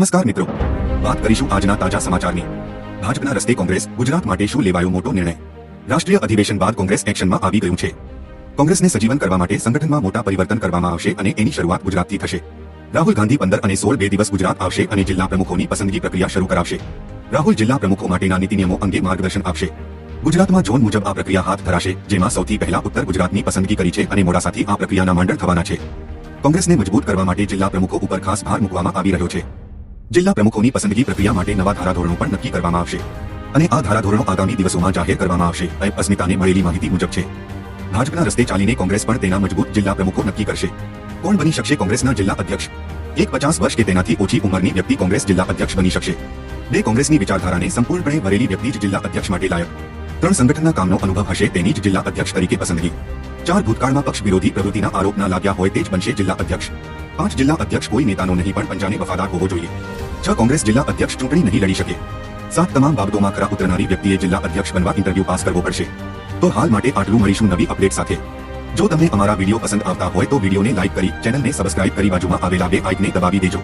નમસ્કાર મિત્રો. વાત કરીશું આજના તાજા સમાચારની. ભાજપના રસ્તે કોંગ્રેસ, ગુજરાત માટે શું લેવાયો મોટો નિર્ણય? રાષ્ટ્રીય અધિવેશન બાદ કોંગ્રેસ એક્શનમાં આવી ગયું છે. કોંગ્રેસને સજીવન કરવા માટે સંગઠનમાં મોટા પરિવર્તન કરવામાં આવશે અને એની શરૂઆત ગુજરાતથી થશે. રાહુલ ગાંધી પંદર અને સોળ બે દિવસ ગુજરાત આવશે અને જિલ્લા પ્રમુખોની પસંદગી પ્રક્રિયા શરૂ કરાવશે. રાહુલ જિલ્લા પ્રમુખો માટેના નીતિ નિયમો અંગે માર્ગદર્શન આપશે. ગુજરાતમાં ઝોન મુજબ આ પ્રક્રિયા હાથ ધરાશે, જેમાં સૌથી પહેલા ઉત્તર ગુજરાતની પસંદગી કરી છે અને મોડાસાથી આ પ્રક્રિયાના મંડળ થવાના છે. કોંગ્રેસને મજબૂત કરવા માટે જિલ્લા પ્રમુખો ઉપર ખાસ ભાર મૂકવામાં આવી રહ્યો છે. જિલ્લા પ્રમુખોની પસંદગી પ્રક્રિયા માટે નવા ધારાધોરણો પણ નક્કી કરવામાં આવશે. અને આ ધારાધોરણો આગામી દિવસોમાં જાહેર કરવામાં આવશે, એમ અસ્મિતાને મળેલી માહિતી મુજબ છે. ભાજપના રસ્તે ચાલીને કોંગ્રેસ પણ તેના મજબૂત જિલ્લા પ્રમુખો નક્કી કરશે. કોણ બની શકશે કોંગ્રેસના જિલ્લા અધ્યક્ષ? એક પચાસ વર્ષ કે તેનાથી ઓછી ઉંમરની વ્યક્તિ કોંગ્રેસ જિલ્લા અધ્યક્ષ બની શકશે. બે કોંગ્રેસની વિચારધારાને સંપૂર્ણપણે ભરેલી વ્યક્તિ જ જિલ્લા અધ્યક્ષ માટે લાયક. ત્રણ સંગઠનના કામનો અનુભવ હશે તેની જ જિલ્લા અધ્યક્ષ તરીકે પસંદગી. ચાર ભૂતકાળમાં પક્ષ વિરોધી પ્રવૃત્તિના આરોપ ના લાગ્યા હોય તે જ બનશે જિલ્લા અધ્યક્ષ. પાંચ જિલ્લા અધ્યક્ષ કોઈ નેતાનો નહીં પણ પંજાને વફાદાર હોવો જોઈએ. છ કોંગ્રેસ જિલ્લા અધ્યક્ષ ચૂંટણી નહીં લડી શકે. સાત તમામ બાબતોમાં ખરા ઉતરનારી વ્યક્તિએ જિલ્લા અધ્યક્ષ બનવા ઇન્ટરવ્યુ પાસ કરવો પડશે. તો હાલ માટે આટલું મળીશું નવી અપડેટ સાથે. જો તમને અમારા વીડિયો પસંદ આવતા હોય તો વિડીયોને લાઇક કરી, ચેનલને સબસ્ક્રાઇબ કરી બાજુમાં આવેલા બે આઇકને દબાવી દેજો.